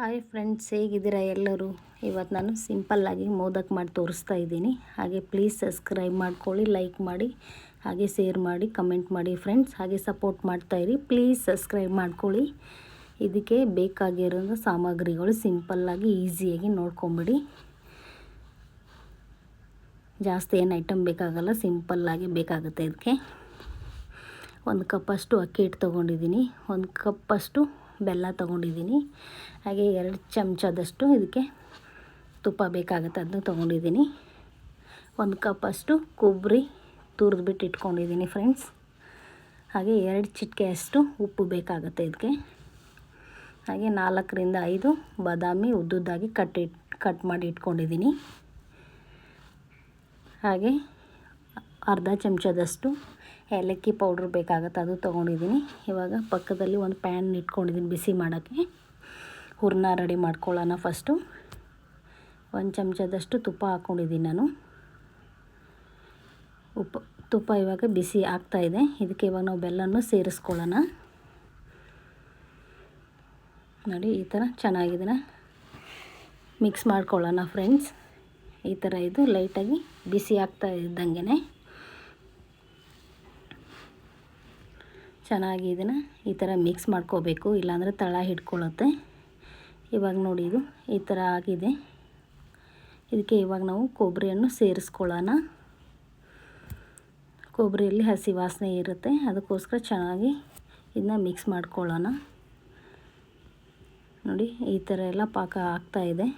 Hi friends ಹೇಗಿದ್ದೀರಾ ಎಲ್ಲರೂ? ಇವತ್ತು ನಾನು ಸಿಂಪಲ್ಲಾಗಿ ಮೋದಕ್ ಮಾಡಿ ತೋರಿಸ್ತಾ ಇದ್ದೀನಿ. ಹಾಗೆ ಪ್ಲೀಸ್ ಸಬ್ಸ್ಕ್ರೈಬ್ ಮಾಡ್ಕೊಳ್ಳಿ ಲೈಕ್ ಮಾಡಿ, ಹಾಗೆ ಶೇರ್ ಮಾಡಿ ಕಮೆಂಟ್ ಮಾಡಿ ಫ್ರೆಂಡ್ಸ್ ಹಾಗೆ ಸಪೋರ್ಟ್ ಮಾಡ್ತಾಯಿರಿ ಪ್ಲೀಸ್ ಸಬ್ಸ್ಕ್ರೈಬ್ ಮಾಡ್ಕೊಳ್ಳಿ. ಇದಕ್ಕೆ ಬೇಕಾಗಿರೋ ಸಾಮಗ್ರಿಗಳು ಸಿಂಪಲ್ಲಾಗಿ ಈಸಿಯಾಗಿ ನೋಡ್ಕೊಂಬಿಡಿ. ಜಾಸ್ತಿ ಏನು ಐಟಮ್ ಬೇಕಾಗಲ್ಲ ಸಿಂಪಲ್ಲಾಗಿ ಬೇಕಾಗುತ್ತೆ ಇದಕ್ಕೆ. ಒಂದು ಕಪ್ಪಷ್ಟು ಅಕ್ಕಿ ಹಿಟ್ಟು ತೊಗೊಂಡಿದ್ದೀನಿ. ಒಂದು ಕಪ್ಪಷ್ಟು ಬೆಲ್ಲ ತೊಗೊಂಡಿದ್ದೀನಿ. ಹಾಗೆ ಎರಡು ಚಮಚದಷ್ಟು ಇದಕ್ಕೆ ತುಪ್ಪ ಬೇಕಾಗುತ್ತೆ ಅದನ್ನು ತೊಗೊಂಡಿದ್ದೀನಿ. ಒಂದು ಕಪ್ಪಷ್ಟು ಕೊಬ್ಬರಿ ತುರಿದ್ಬಿಟ್ಟು ಇಟ್ಕೊಂಡಿದ್ದೀನಿ ಫ್ರೆಂಡ್ಸ್ ಹಾಗೆ ಎರಡು ಚಿಟಿಕೆಯಷ್ಟು ಉಪ್ಪು ಬೇಕಾಗುತ್ತೆ ಇದಕ್ಕೆ. ಹಾಗೆ ನಾಲ್ಕರಿಂದ ಐದು ಬಾದಾಮಿ ಉದ್ದುದ್ದಾಗಿ ಕಟ್ ಕಟ್ ಮಾಡಿ ಇಟ್ಕೊಂಡಿದ್ದೀನಿ. ಹಾಗೆ ಅರ್ಧ ಚಮಚದಷ್ಟು ಏಲಕ್ಕಿ ಪೌಡ್ರ್ ಬೇಕಾಗುತ್ತೆ, ಅದು ತೊಗೊಂಡಿದ್ದೀನಿ. ಇವಾಗ ಪಕ್ಕದಲ್ಲಿ ಒಂದು ಪ್ಯಾನ್ ಇಟ್ಕೊಂಡಿದ್ದೀನಿ ಬಿಸಿ ಮಾಡೋಕ್ಕೆ. ಹೂರ್ಣ ರೆಡಿ ಮಾಡ್ಕೊಳ್ಳೋಣ ಫಸ್ಟು. ಒಂದು ಚಮಚದಷ್ಟು ತುಪ್ಪ ಹಾಕ್ಕೊಂಡಿದ್ದೀನಿ ನಾನು. ಉಪ್ಪು, ತುಪ್ಪ ಇವಾಗ ಬಿಸಿ ಆಗ್ತಾಯಿದೆ ಇದಕ್ಕೆ ಇವಾಗ ನಾವು ಬೆಲ್ಲನೂ ಸೇರಿಸ್ಕೊಳ್ಳೋಣ. ನೋಡಿ, ಈ ಥರ ಚೆನ್ನಾಗಿದೆನ? ಮಿಕ್ಸ್ ಮಾಡ್ಕೊಳ್ಳೋಣ ಫ್ರೆಂಡ್ಸ್. ಈ ಥರ ಇದು ಲೈಟಾಗಿ ಬಿಸಿ ಆಗ್ತಾ ಇದ್ದಂಗೆ ಚೆನ್ನಾಗಿ ಇದನ್ನು ಈ ಥರ ಮಿಕ್ಸ್ ಮಾಡ್ಕೋಬೇಕು, ಇಲ್ಲಾಂದರೆ ತಳ ಹಿಡ್ಕೊಳ್ಳುತ್ತೆ. ಇವಾಗ ನೋಡಿ ಇದು, ಈ ಥರ ಆಗಿದೆ. ಇದಕ್ಕೆ ಇವಾಗ ನಾವು ಕೊಬ್ಬರಿಯನ್ನು ಸೇರಿಸ್ಕೊಳ್ಳೋಣ. ಕೊಬ್ಬರಿಯಲ್ಲಿ ಹಸಿ ವಾಸನೆ ಇರುತ್ತೆ, ಅದಕ್ಕೋಸ್ಕರ ಚೆನ್ನಾಗಿ ಇದನ್ನ ಮಿಕ್ಸ್ ಮಾಡ್ಕೊಳ್ಳೋಣ. ನೋಡಿ, ಈ ಥರ ಎಲ್ಲ ಪಾಕ ಆಗ್ತಾಯಿದೆ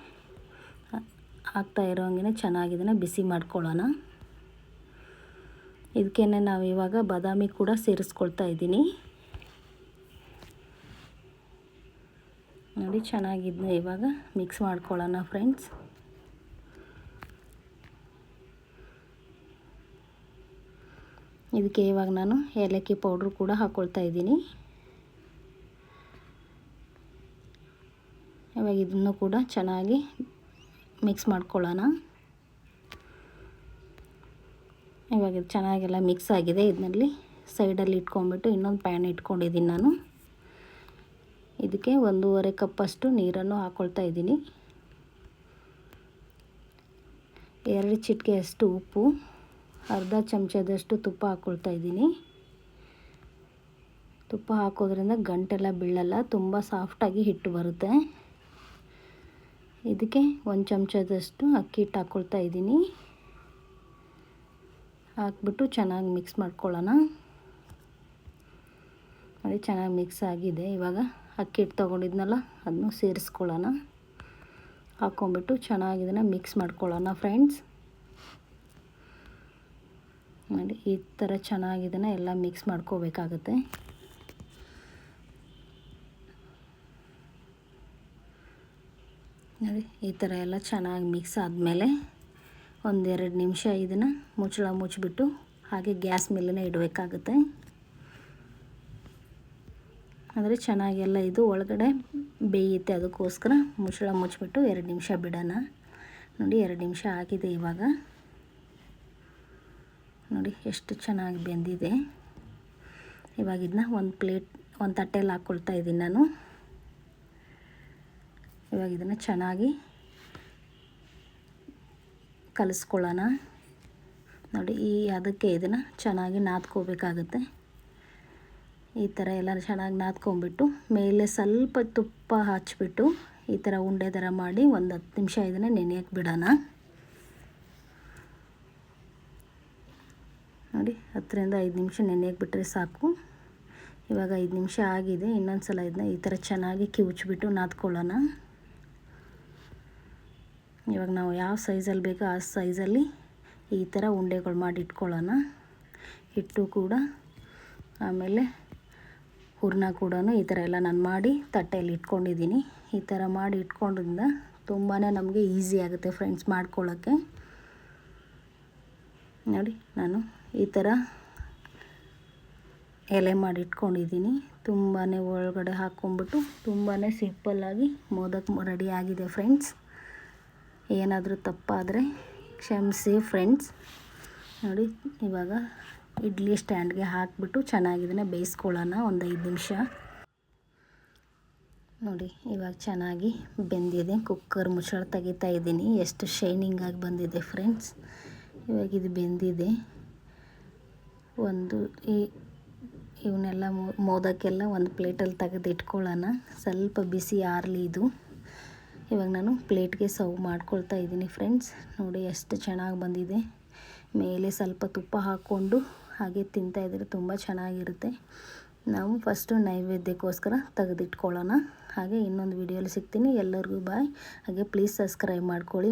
ಆಗ್ತಾ ಇರೋ ಹಂಗೆ ಚೆನ್ನಾಗಿದನ್ನು ಬಿಸಿ ಮಾಡ್ಕೊಳ್ಳೋಣ. ಇದಕ್ಕೇನೆ ನಾವು ಇವಾಗ ಬಾದಾಮಿ ಕೂಡ ಸೇರಿಸ್ಕೊಳ್ತಾ ಇದ್ದೀನಿ. ನೋಡಿ, ಚೆನ್ನಾಗಿದ್ನ ಇವಾಗ ಮಿಕ್ಸ್ ಮಾಡ್ಕೊಳ್ಳೋಣ ಫ್ರೆಂಡ್ಸ್ ಇದಕ್ಕೆ ಇವಾಗ ನಾನು ಏಲಕ್ಕಿ ಪೌಡ್ರು ಕೂಡ ಹಾಕ್ಕೊಳ್ತಾ ಇದ್ದೀನಿ. ಇವಾಗ ಇದನ್ನು ಕೂಡ ಚೆನ್ನಾಗಿ ಮಿಕ್ಸ್ ಮಾಡ್ಕೊಳ್ಳೋಣ. ಇವಾಗ ಇದು ಚೆನ್ನಾಗೆಲ್ಲ ಮಿಕ್ಸ್ ಆಗಿದೆ. ಇದರಲ್ಲಿ ಸೈಡಲ್ಲಿ ಇಟ್ಕೊಂಡ್ಬಿಟ್ಟು ಇನ್ನೊಂದು ಪ್ಯಾನ್ ಇಟ್ಕೊಂಡಿದ್ದೀನಿ ನಾನು. ಇದಕ್ಕೆ ಒಂದೂವರೆ ಕಪ್ಪಷ್ಟು ನೀರನ್ನು ಹಾಕ್ಕೊಳ್ತಾ ಇದ್ದೀನಿ. ಎರಡು ಚಿಟಿಕೆಯಷ್ಟು ಉಪ್ಪು, ಅರ್ಧ ಚಮಚದಷ್ಟು ತುಪ್ಪ ಹಾಕ್ಕೊಳ್ತಾ ಇದ್ದೀನಿ. ತುಪ್ಪ ಹಾಕೋದ್ರಿಂದ ಗಂಟೆಲ್ಲ ಬೀಳಲ್ಲ, ತುಂಬ ಸಾಫ್ಟಾಗಿ ಹಿಟ್ಟು ಬರುತ್ತೆ. ಇದಕ್ಕೆ ಒಂದು ಚಮಚದಷ್ಟು ಅಕ್ಕಿ ಹಿಟ್ಟು ಹಾಕ್ಕೊಳ್ತಾ ಇದ್ದೀನಿ. ಹಾಕ್ಬಿಟ್ಟು ಚೆನ್ನಾಗಿ ಮಿಕ್ಸ್ ಮಾಡ್ಕೊಳ್ಳೋಣ. ನೋಡಿ, ಚೆನ್ನಾಗಿ ಮಿಕ್ಸ್ ಆಗಿದೆ. ಇವಾಗ ಅಕ್ಕಿ ಹಿಟ್ಟು ತೊಗೊಂಡಿದ್ನಲ್ಲ, ಅದನ್ನು ಸೇರಿಸ್ಕೊಳ್ಳೋಣ. ಹಾಕ್ಕೊಂಬಿಟ್ಟು ಚೆನ್ನಾಗಿ ಇದನ್ನು ಮಿಕ್ಸ್ ಮಾಡ್ಕೊಳ್ಳೋಣ, ಫ್ರೆಂಡ್ಸ್. ನೋಡಿ, ಈ ಥರ ಚೆನ್ನಾಗಿ ಇದನ್ನು ಎಲ್ಲ ಮಿಕ್ಸ್ ಮಾಡ್ಕೋಬೇಕಾಗತ್ತೆ. ನೋಡಿ, ಈ ಥರ ಎಲ್ಲ ಚೆನ್ನಾಗಿ ಮಿಕ್ಸ್ ಆದಮೇಲೆ ಒಂದೆರಡು ನಿಮಿಷ ಇದನ್ನು ಮುಚ್ಚಳ ಮುಚ್ಚಿಬಿಟ್ಟು ಹಾಗೆ ಗ್ಯಾಸ್ ಮೇಲೇ ಇಡಬೇಕಾಗುತ್ತೆ. ಅಂದರೆ ಚೆನ್ನಾಗೆಲ್ಲ ಇದು ಒಳಗಡೆ ಬೇಯುತ್ತೆ, ಅದಕ್ಕೋಸ್ಕರ ಮುಚ್ಚಳ ಮುಚ್ಚಿಬಿಟ್ಟು ಎರಡು ನಿಮಿಷ ಬಿಡೋಣ. ನೋಡಿ, ಎರಡು ನಿಮಿಷ ಆಗಿದೆ ಇವಾಗ. ನೋಡಿ, ಎಷ್ಟು ಚೆನ್ನಾಗಿ ಬೆಂದಿದೆ. ಇವಾಗ ಇದನ್ನ ಒಂದು ಪ್ಲೇಟ್, ಒಂದು ತಟ್ಟೆಯಲ್ಲಿ ಹಾಕ್ಕೊಳ್ತಾ ಇದ್ದೀನಿ ನಾನು. ಇವಾಗ ಇದನ್ನು ಚೆನ್ನಾಗಿ ಕಲಿಸ್ಕೊಳ್ಳೋಣ. ನೋಡಿ, ಈ ಅದಕ್ಕೆ ಇದನ್ನು ಚೆನ್ನಾಗಿ ನಾದ್ಕೋಬೇಕಾಗುತ್ತೆ. ಈ ಥರ ಎಲ್ಲ ಚೆನ್ನಾಗಿ ನಾದ್ಕೊಂಬಿಟ್ಟು ಮೇಲೆ ಸ್ವಲ್ಪ ತುಪ್ಪ ಹಚ್ಬಿಟ್ಟು, ಈ ಥರ ಉಂಡೆ ಥರ ಮಾಡಿ ಒಂದು ಹತ್ತು ನಿಮಿಷ ಇದನ್ನು ನೆನೆಯಕ್ಕೆ ಬಿಡೋಣ. ನೋಡಿ, ಹತ್ತರಿಂದ ಐದು ನಿಮಿಷ ನೆನೆಯಕ್ಕೆ ಬಿಟ್ಟರೆ ಸಾಕು. ಇವಾಗ ಐದು ನಿಮಿಷ ಆಗಿದೆ ಇನ್ನೊಂದು ಸಲ ಇದನ್ನ ಈ ಥರ ಚೆನ್ನಾಗಿ ಕಿವುಚ್ಬಿಟ್ಟು ನಾದ್ಕೊಳ್ಳೋಣ. ಇವಾಗ ನಾವು ಯಾವ ಸೈಜಲ್ಲಿ ಬೇಕೋ ಆ ಸೈಜಲ್ಲಿ ಈ ಥರ ಉಂಡೆಗಳು ಮಾಡಿ ಇಟ್ಕೊಳ್ಳೋಣ. ಹಿಟ್ಟು ಕೂಡ, ಆಮೇಲೆ ಹೂರ್ಣ ಕೂಡ ಈ ಥರ ಎಲ್ಲ ನಾನು ಮಾಡಿ ತಟ್ಟೆಯಲ್ಲಿ ಇಟ್ಕೊಂಡಿದ್ದೀನಿ. ಈ ಥರ ಮಾಡಿ ಇಟ್ಕೊಂಡ್ರಿಂದ ತುಂಬಾ ನಮಗೆ ಈಸಿ ಆಗುತ್ತೆ ಫ್ರೆಂಡ್ಸ್ ಮಾಡ್ಕೊಳ್ಳೋಕ್ಕೆ. ನೋಡಿ, ನಾನು ಈ ಥರ ಎಲೆ ಮಾಡಿ ಇಟ್ಕೊಂಡಿದ್ದೀನಿ. ತುಂಬಾ ಒಳಗಡೆ ಹಾಕ್ಕೊಂಬಿಟ್ಟು ತುಂಬಾ ಸಿಂಪಲ್ಲಾಗಿ ಮೋದಕ್ ರೆಡಿ ಆಗಿದೆ ಫ್ರೆಂಡ್ಸ್. ಏನಾದರೂ ತಪ್ಪಾದರೆ ಕ್ಷಮಿಸಿ ಫ್ರೆಂಡ್ಸ್ ನೋಡಿ, ಇವಾಗ ಇಡ್ಲಿ ಸ್ಟ್ಯಾಂಡ್ಗೆ ಹಾಕಿಬಿಟ್ಟು ಚೆನ್ನಾಗಿದನ್ನು ಬೇಯಿಸ್ಕೊಳ್ಳೋಣ ಒಂದು ಐದು ನಿಮಿಷ. ನೋಡಿ, ಇವಾಗ ಚೆನ್ನಾಗಿ ಬೆಂದಿದೆ ಕುಕ್ಕರ್ ಮುಚ್ಚಳ ತೆಗಿತಾ ಇದ್ದೀನಿ. ಎಷ್ಟು ಶೈನಿಂಗ್ ಆಗಿ ಬಂದಿದೆ ಫ್ರೆಂಡ್ಸ್ ಇವಾಗ ಇದು ಬೆಂದಿದೆ. ಒಂದು ಈ ಇವನ್ನೆಲ್ಲ ಮೋದಕ್ಕೆಲ್ಲ ಒಂದು ಪ್ಲೇಟಲ್ಲಿ ತೆಗೆದು ಇಟ್ಕೊಳ್ಳೋಣ ಸ್ವಲ್ಪ ಬಿಸಿ ಆರಲಿ ಇದು. ಇವಾಗ ನಾನು ಪ್ಲೇಟ್ಗೆ ಸರ್ವ್ ಮಾಡ್ಕೊಳ್ತಾ ಇದ್ದೀನಿ ಫ್ರೆಂಡ್ಸ್. ನೋಡಿ ಎಷ್ಟು ಚೆನ್ನಾಗಿ ಬಂದಿದೆ. ಮೇಲೆ ಸ್ವಲ್ಪ ತುಪ್ಪ ಹಾಕ್ಕೊಂಡು ಹಾಗೆ ತಿಂತಾಯಿದ್ರೆ ತುಂಬ ಚೆನ್ನಾಗಿರುತ್ತೆ. ನಾವು ಫಸ್ಟು ನೈವೇದ್ಯಕ್ಕೋಸ್ಕರ ತೆಗೆದಿಟ್ಕೊಳ್ಳೋಣ. ಹಾಗೆ ಇನ್ನೊಂದು ವಿಡಿಯೋಲಿ ಸಿಗ್ತೀನಿ. ಎಲ್ಲರಿಗೂ ಬಾಯ್ ಹಾಗೆ ಪ್ಲೀಸ್ ಸಬ್ಸ್ಕ್ರೈಬ್ ಮಾಡ್ಕೊಳ್ಳಿ.